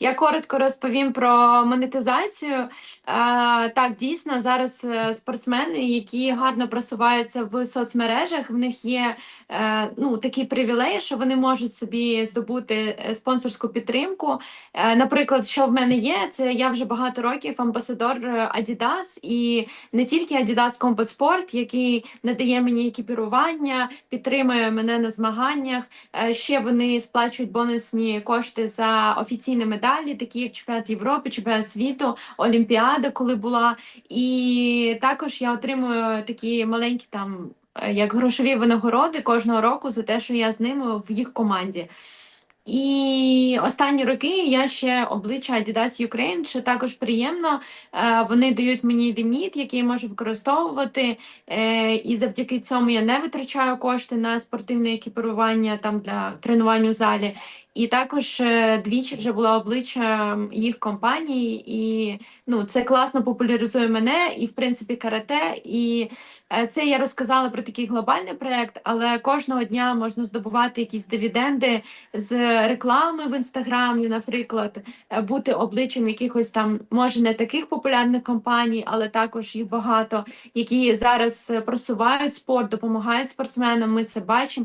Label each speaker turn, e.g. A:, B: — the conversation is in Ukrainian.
A: Я коротко розповім про монетизацію. Е, так, дійсно, зараз е, спортсмени, які гарно просуваються в соцмережах, в них є е, ну, такий привілей, що вони можуть собі здобути спонсорську підтримку. Наприклад, що в мене є, це я вже багато років амбасадор Adidas і не тільки Adidas Combat Sport, який надає мені екіпірування, підтримує мене на змаганнях. Ще вони сплачують бонусні кошти за офіційні медалі, такі як чемпіонат Європи, чемпіонат світу, Олімпіада, коли була. І також я отримую такі маленькі там. е, Як грошові винагороди кожного року за те, що я з ними в їх команді. І останні роки я ще обличчя Adidas Ukraine, що також приємно. Е, Вони дають мені ліміт, який я можу використовувати. Е, І завдяки цьому я не витрачаю кошти на спортивне екіпірування там для тренувань у залі. І також е, двічі вже була обличчя їх компанії, і ну це класно популяризує мене і в принципі карате. І е, це я розказала про такий глобальний проект, але кожного дня можна здобувати якісь дивіденди з реклами в інстаграмі, наприклад, е, бути обличчям якихось там, може не таких популярних компаній, але також їх багато, які зараз просувають спорт, допомагають спортсменам. Ми це бачимо.